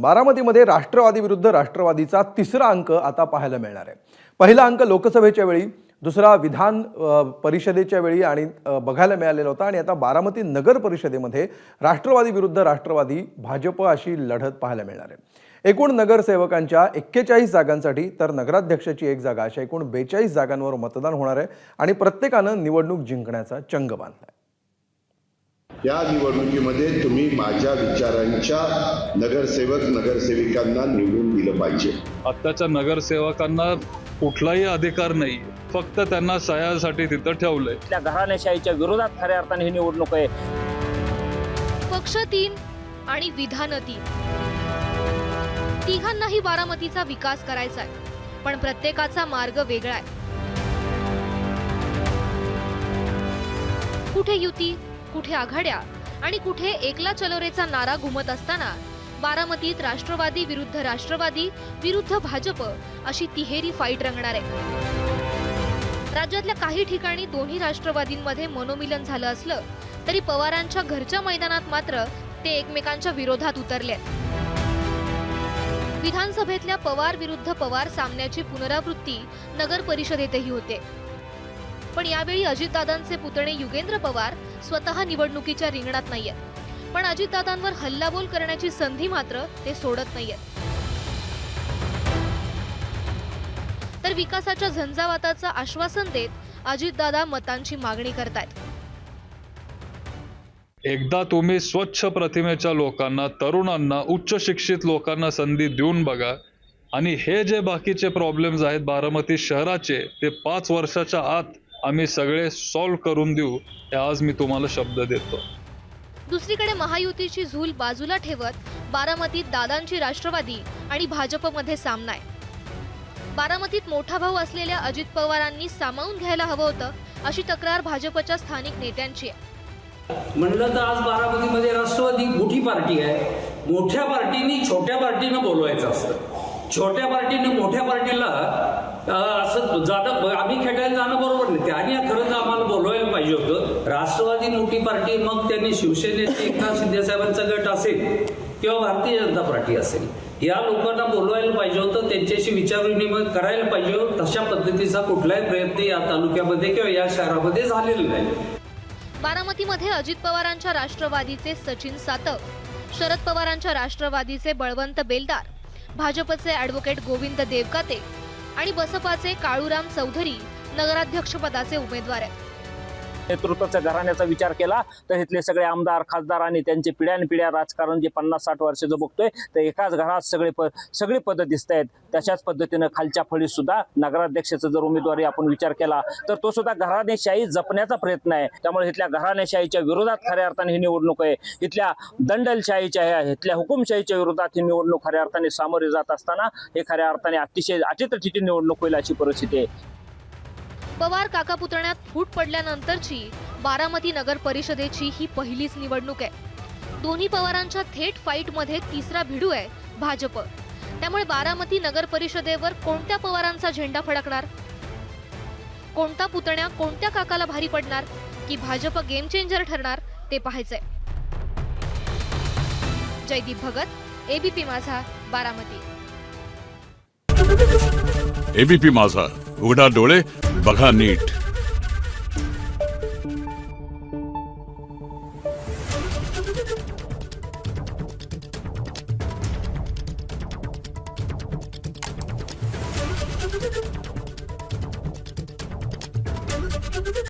बारामतीमध्ये राष्ट्रवादी विरुद्ध राष्ट्रवादीचा तिसरा अंक आता पाहायला मिळणार आहे. पहिला अंक लोकसभेच्या वेळी दुसरा विधान परिषदेच्या वेळी आणि बघायला मिळालेला होता आणि आता बारामती नगर परिषदेमध्ये राष्ट्रवादी विरुद्ध राष्ट्रवादी भाजप अशी लढत पाहायला मिळणार आहे. एकूण नगरसेवकांच्या एक्केचाळीस जागांसाठी तर नगराध्यक्षाची एक जागा अशा एकूण बेचाळीस जागांवर मतदान होणार आहे आणि प्रत्येकानं निवडणूक जिंकण्याचा चंग बांधलाय. या निवडणुकीमध्ये तुम्ही माझ्या विचारांच्या नगरसेवक नगरसेविकांना निवडून दिलं पाहिजे. आत्ताच्या नगरसेवकांना कुठलाही अधिकार नाही. फक्त त्यांना सह्यासाठी तिथं ठेवलंय. त्या घराणेशाहीच्या विरोधात खऱ्या अर्थाने ही निवडणूक आहे. पक्ष तीन आणि विधान तीन. तिघांनाही बारामतीचा विकास करायचा आहे पण प्रत्येकाचा मार्ग वेगळा आहे. कुठे युती? कुठे आघाड्या आणि कुठे एकला चलोरेचा नारा घुमत असताना बारामतीत राष्ट्रवादी विरुद्ध राष्ट्रवादी विरुद्ध भाजप अशी तिहेरी फाईट रंगणार आहे. राज्यातल्या काही ठिकाणी दोन्ही राष्ट्रवादींमध्ये मनोमिलन झालं असलं तरी पवारांच्या घरच्या मैदानात मात्र ते एकमेकांच्या विरोधात उतरले. विधानसभेतल्या पवार विरुद्ध पवार सामन्याची पुनरावृत्ती नगर परिषदेतही होते. पण यावेळी अजितदादांचे पुतणे युगेंद्र पवार स्वतः निवडणुकीच्या रिंगणात नाहीयेत. पण अजितदादांवर हल्लाबोल करण्याची संधी मात्र ते सोडत नाहीयेत. तर विकासाच्या झंझावाताचं आश्वासन देत अजितदादा मतांची मागणी करतायत. एकदा तुम्ही स्वच्छ प्रतिमेच्या लोकांना तरुणांना उच्च शिक्षित लोकांना संधी देऊन बघा आणि हे जे बाकीचे प्रॉब्लेम्स आहेत बारामती शहराचे ते पाच वर्षाच्या आत आम्ही सगळे सॉल्व्ह करून देऊ हे आज मी तुम्हाला शब्द देतो. दुसरीकडे महायुतीची झूल बाजूला ठेवत बारामतीत दादांची राष्ट्रवादी आणि भाजपमध्ये सामना आहे बारामतीत मोठा भाऊ असलेल्या अजित पवारांनी सामावून घ्यायला हवं होतं अशी तक्रार भाजपच्या स्थानिक नेत्यांची आहे. म्हणलं तर आज बारामतीमध्ये राष्ट्रवादी मोठी पार्टी आहे. मोठ्या पार्टीनी छोट्या पार्टीनं बोलवायचं असतं. छोट्या पार्टीने मोठ्या पार्टीला असं जाणं आम्ही खेळायला जाणं बरोबर नाही. त्यांनी खरंच आम्हाला बोलवायला पाहिजे होतं. राष्ट्रवादी मोठी पार्टी मग त्यांनी शिवसेनेचे एकनाथ शिंदेसाहेबांचा गट असेल किंवा भारतीय जनता पार्टी असेल या लोकांना बोलवायला पाहिजे होतं. त्यांच्याशी विचारविनिमय करायला पाहिजे होतं. तशा पद्धतीचा कुठलाही प्रयत्न या तालुक्यामध्ये किंवा या शहरामध्ये झालेला नाही. बारामतीमध्ये अजित पवारांच्या राष्ट्रवादीचे सचिन सातव शरद पवारांच्या राष्ट्रवादीचे बळवंत बेलदार भाजपचे ॲडव्होकेट गोविंद देवकाते आणि बसपाचे काळूराम चौधरी नगराध्यक्षपदाचे उमेदवार आहेत. नेतृत्वाच्या घराण्याचा विचार केला तर इथले सगळे आमदार खासदार आणि त्यांचे पिढ्यानपिढ्या राजकारण जे पन्नास साठ वर्षाचं बघतोय तर एकाच घरात सगळे प सगळी पद दिसत आहेत तशाच पद्धतीनं खालच्या फळीत सुद्धा नगराध्यक्षाचा जर उमेदवारी आपण विचार केला तर तो सुद्धा घराणेशाही जपण्याचा प्रयत्न आहे. त्यामुळे इथल्या घराणेशाहीच्या विरोधात खऱ्या अर्थाने ही निवडणूक आहे. इथल्या दंडलशाहीच्या ह्या- इथल्या हुकुमशाहीच्या विरोधात ही निवडणूक खऱ्या अर्थाने सामोरे जात असताना हे खऱ्या अर्थाने अतिशय अचित्रचिटी निवडणूक होईल अशी परिस्थिती आहे. पवार काका पुतण्यात फूट पडल्यानंतरची बारामती नगर परिषदेची ही पहिलीच निवडणूक आहे. दोन्ही पवारांच्या थेट फाईटमध्ये तिसरा भिडू आहे भाजप. त्यामुळे बारामती नगर परिषदेवर कोणत्या पवारांचा झेंडा फडकणार? कोणता पुतण्या कोणत्या काकाला भारी पडणार? की भाजप गेम चेंजर ठरणार? ते पाहायचंय. जयदीप भगत एबीपी माझा बारामती. एबीपी माझा उघडा डोळे बघा नीट.